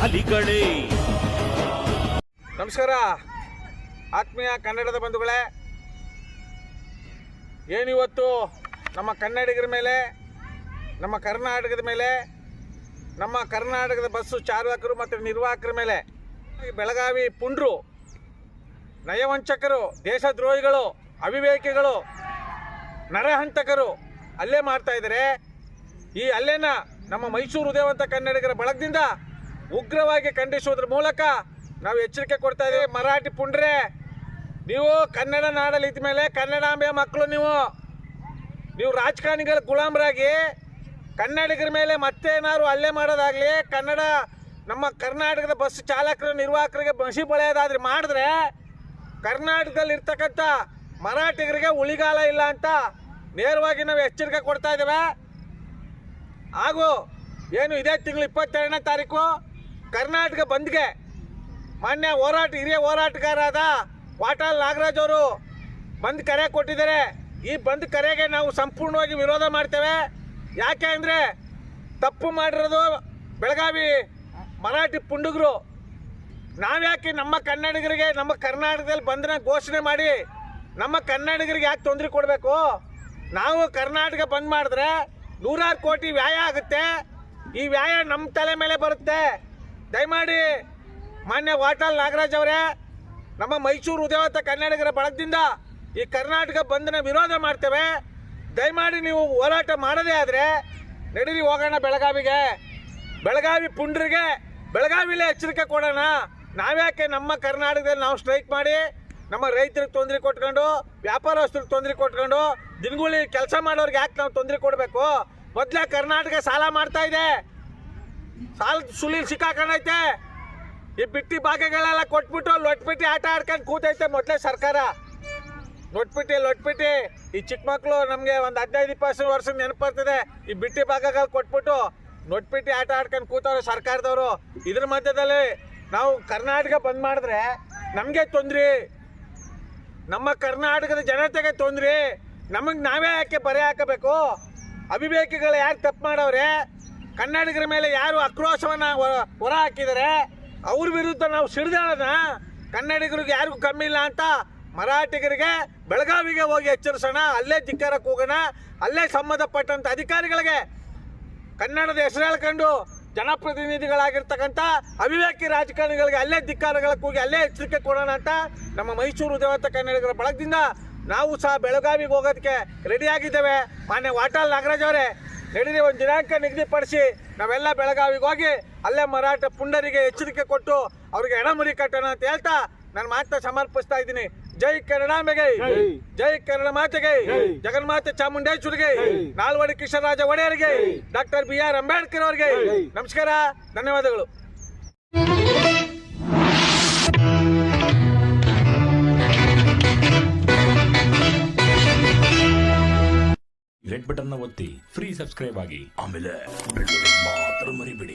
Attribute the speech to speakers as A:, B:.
A: ಕಲಿಗಳೇ.
B: ನಮಸ್ಕಾರ. ಆತ್ಮೀಯ ಕನ್ನಡದ ಬಂಧುಗಳೇ, ಏನಿವತ್ತು ನಮ್ಮ ಕನ್ನಡಿಗರ ಮೇಲೆ, ನಮ್ಮ ಕರ್ನಾಟಕದ ಮೇಲೆ, ನಮ್ಮ ಕರ್ನಾಟಕದ ಬಸ್ಸು ಚಾಲಕರು ಮತ್ತು ನಿರ್ವಾಹಕರ ಮೇಲೆ ಬೆಳಗಾವಿ ಪುಂಡ್ರು, ನಯವಂಚಕರು, ದೇಶದ್ರೋಹಿಗಳು, ಅವಿವೇಕಿಗಳು, ನರಹಂತಕರು ಅಲ್ಲೇ ಮಾಡ್ತಾ ಇದ್ದಾರೆ. ಈ ಅಲ್ಲೇನ ನಮ್ಮ ಮೈಸೂರು ಉದಯವಂತ ಕನ್ನಡಿಗರ ಬಳಗದಿಂದ ಉಗ್ರವಾಗಿ ಖಂಡಿಸುವುದ್ರ ಮೂಲಕ ನಾವು ಎಚ್ಚರಿಕೆ ಕೊಡ್ತಾ ಇದ್ದೀವಿ ಮರಾಠಿ ಪುಂಡ್ರೆ, ನೀವು ಕನ್ನಡ ನಾಡಲ್ಲಿ ಇದ್ದ ಮೇಲೆ ಕನ್ನಡಾಂಬೆಯ ಮಕ್ಕಳು ನೀವು. ನೀವು ರಾಜಕಾರಣಿಗಳ ಗುಲಾಮರಾಗಿ ಕನ್ನಡಿಗರ ಮೇಲೆ ಮತ್ತೇನಾದ್ರು ಹಲ್ಲೆ ಮಾಡೋದಾಗಲಿ, ಕನ್ನಡ ನಮ್ಮ ಕರ್ನಾಟಕದ ಬಸ್ ಚಾಲಕರು, ನಿರ್ವಾಹಕರಿಗೆ ಬಸಿ ಬಳೆಯೋದಾದ್ರೆ ಮಾಡಿದ್ರೆ ಕರ್ನಾಟಕದಲ್ಲಿ ಇರ್ತಕ್ಕಂಥ ಮರಾಠಿಗರಿಗೆ ಉಳಿಗಾಲ ಇಲ್ಲ ಅಂತ ನೇರವಾಗಿ ನಾವು ಎಚ್ಚರಿಕೆ ಕೊಡ್ತಾ ಇದ್ದೇವೆ. ಹಾಗೂ ಏನು ಇದೇ ತಿಂಗಳು ಇಪ್ಪತ್ತೆರಡನೇ ತಾರೀಕು? ಕರ್ನಾಟಕ ಬಂದ್ಗೆ. ಮಾನ್ಯ ಹೋರಾಟ, ಹಿರಿಯ ಹೋರಾಟಗಾರರಾದ ವಾಟಾಲ್ ನಾಗರಾಜ್ ಅವರು ಬಂದ್ ಕರೆ ಕೊಟ್ಟಿದ್ದಾರೆ. ಈ ಬಂದ್ ಕರೆಗೆ ನಾವು ಸಂಪೂರ್ಣವಾಗಿ ವಿರೋಧ ಮಾಡ್ತೇವೆ. ಯಾಕೆ ಅಂದರೆ ತಪ್ಪು ಮಾಡಿರೋದು ಬೆಳಗಾವಿ ಮರಾಠಿ ಪುಂಡುಗರು. ನಾವ್ಯಾಕೆ ನಮ್ಮ ಕನ್ನಡಿಗರಿಗೆ, ನಮ್ಮ ಕರ್ನಾಟಕದಲ್ಲಿ ಬಂದನ್ನ ಘೋಷಣೆ ಮಾಡಿ ನಮ್ಮ ಕನ್ನಡಿಗರಿಗೆ ಯಾಕೆ ತೊಂದರೆ ಕೊಡಬೇಕು? ನಾವು ಕರ್ನಾಟಕ ಬಂದ್ ಮಾಡಿದ್ರೆ ನೂರಾರು ಕೋಟಿ ವ್ಯಾಯ ಆಗುತ್ತೆ. ಈ ವ್ಯಾಯ ನಮ್ಮ ತಲೆ ಮೇಲೆ ಬರುತ್ತೆ. ದಯಮಾಡಿ ಮಾನ್ಯ ವಾಟಾಲ್ ನಾಗರಾಜ್ ಅವರೇ, ನಮ್ಮ ಮೈಸೂರು ಉದಯವತ್ತ ಕನ್ನಡಿಗರ ಬಳಗದಿಂದ ಈ ಕರ್ನಾಟಕ ಬಂಧನ ವಿರೋಧ ಮಾಡ್ತೇವೆ. ದಯಮಾಡಿ ನೀವು ಹೋರಾಟ ಮಾಡದೇ ಆದರೆ ನಡೀರಿ ಹೋಗೋಣ ಬೆಳಗಾವಿಗೆ. ಬೆಳಗಾವಿ ಪುಂಡ್ರಿಗೆ ಬೆಳಗಾವಿಲೇ ಎಚ್ಚರಿಕೆ ಕೊಡೋಣ. ನಾವ್ಯಾಕೆ ನಮ್ಮ ಕರ್ನಾಟಕದಲ್ಲಿ ನಾವು ಸ್ಟ್ರೈಕ್ ಮಾಡಿ ನಮ್ಮ ರೈತರಿಗೆ ತೊಂದರೆ ಕೊಟ್ಕೊಂಡು, ವ್ಯಾಪಾರಸ್ಥರಿಗೆ ತೊಂದರೆ ಕೊಟ್ಕೊಂಡು, ದಿನಗೂಲಿ ಕೆಲಸ ಮಾಡೋರಿಗೆ ಯಾಕೆ ನಾವು ತೊಂದರೆ ಕೊಡಬೇಕು? ಮೊದಲೇ ಕರ್ನಾಟಕ ಸಾಲ ಮಾಡ್ತಾ ಇದೆ. ಸಾಲ ಸುಲಿಲ್ ಸಿಕ್ಕಾಕೊಂಡೈತೆ ಈ ಬಿಟ್ಟಿ ಭಾಗಗಳೆಲ್ಲ ಕೊಟ್ಬಿಟ್ಟು ಲೊಟ್ಬಿಟ್ಟು ಆಟ ಆಡ್ಕೊಂಡು ಕೂತೈತೆ ಮೊದಲೇ ಸರ್ಕಾರ. ಲೊಟ್ಬಿಟ್ಟಿ ಲೊಟ್ಬಿಟ್ಟಿ. ಈ ಚಿಕ್ಕ ಮಕ್ಕಳು ನಮಗೆ ಒಂದು ಹದಿನೈದು, ಇಪ್ಪತ್ತು ವರ್ಷ ನೆನಪು ಬರ್ತದೆ ಈ ಬಿಟ್ಟಿ ಭಾಗಗಳು ಕೊಟ್ಬಿಟ್ಟು ನೊಟ್ಬಿಟ್ಟಿ ಆಟ ಆಡ್ಕೊಂಡು ಕೂತವ್ರೆ ಸರ್ಕಾರದವರು. ಇದ್ರ ಮಧ್ಯದಲ್ಲಿ ನಾವು ಕರ್ನಾಟಕ ಬಂದ್ ಮಾಡಿದ್ರೆ ನಮಗೆ ತೊಂದ್ರೆ. ನಮ್ಮ ಕರ್ನಾಟಕದ ಜನತೆಗೆ ತೊಂದ್ರೆ. ನಮಗೆ ನಾವೇ ಯಾಕೆ ಬರೆ ಹಾಕಬೇಕು? ಅವಿವೇಕಿಗಳು ಯಾರು ತಪ್ಪು ಮಾಡವ್ರೆ ಕನ್ನಡಿಗರ ಮೇಲೆ ಯಾರು ಆಕ್ರೋಶವನ್ನು ಹೊರ- ಹಾಕಿದ್ದಾರೆ ಅವ್ರ ವಿರುದ್ಧ ನಾವು ಸಿಡಿದಾಡೋಣ ಕನ್ನಡಿಗರಿಗೆ ಯಾರಿಗೂ ಕಮ್ಮಿ ಇಲ್ಲ ಅಂತ ಮರಾಠಿಗರಿಗೆ ಬೆಳಗಾವಿಗೆ ಹೋಗಿ ಎಚ್ಚರಿಸೋಣ, ಅಲ್ಲೇ ಧಿಕ್ಕಾರಕ್ಕೆ ಹೋಗೋಣ ಅಲ್ಲೇ ಸಂಬಂಧಪಟ್ಟಂಥ ಅಧಿಕಾರಿಗಳಿಗೆ ಕನ್ನಡದ ಹೆಸರು ಹೇಳ್ಕೊಂಡು ಜನಪ್ರತಿನಿಧಿಗಳಾಗಿರ್ತಕ್ಕಂಥ ಅವಿವೇಕಿ ರಾಜಕಾರಣಿಗಳಿಗೆ ಅಲ್ಲೇ ಧಿಕ್ಕಾರಗಳಿಗೆ ಹೋಗಿ ಅಲ್ಲೇ ಎಚ್ಚರಿಕೆ ಕೊಡೋಣ ಅಂತ ನಮ್ಮ ಮೈಸೂರು ದೇವತಾ ಕನ್ನಡಿಗರ ಬಳಗದಿಂದ ನಾವು ಸಹ ಬೆಳಗಾವಿಗೆ ಹೋಗೋದಕ್ಕೆ ರೆಡಿಯಾಗಿದ್ದೇವೆ ಮಾನ್ಯ ವಾಟಾಲ್ ನಾಗರಾಜ್ ಅವರೇ ನಡೀರಿ ಒಂದು ದಿನಾಂಕ ನಿಗದಿಪಡಿಸಿ ನಾವೆಲ್ಲ ಬೆಳಗಾವಿಗೆ ಹೋಗಿ ಅಲ್ಲೇ ಮರಾಠ ಪುಂಡರಿಗೆ ಎಚ್ಚರಿಕೆ ಕೊಟ್ಟು ಅವ್ರಿಗೆ ಎಡಮುರಿ ಕಟ್ಟೋಣ ಅಂತ ಹೇಳ್ತಾ ನಾನು ಮಾತನ್ನ ಸಮರ್ಪಿಸ್ತಾ ಇದ್ದೀನಿ. ಜೈ ಕನ್ನಡಾಂಬೆಗೆ ಜೈ. ಕನ್ನಡ ಮಾತೆಗೆ. ಜಗನ್ಮಾತೆ ಚಾಮುಂಡೇಶ್ವರಿಗೆ. ನಾಲ್ವಡಿ ಕೃಷ್ಣರಾಜ ಒಡೆಯರಿಗೆ. ಡಾಕ್ಟರ್ ಬಿ ಆರ್ ಅಂಬೇಡ್ಕರ್ ಅವರಿಗೆ. ನಮಸ್ಕಾರ ಧನ್ಯವಾದಗಳು.
C: ರೆಡ್ ಬಟನ್ನ ಒತ್ತಿ ಫ್ರೀ ಸಬ್ಸ್ಕ್ರೈಬ್ ಆಗಿ. ಆಮೇಲೆ ಮಾತ್ರ ಮರಿಬೇಡಿ.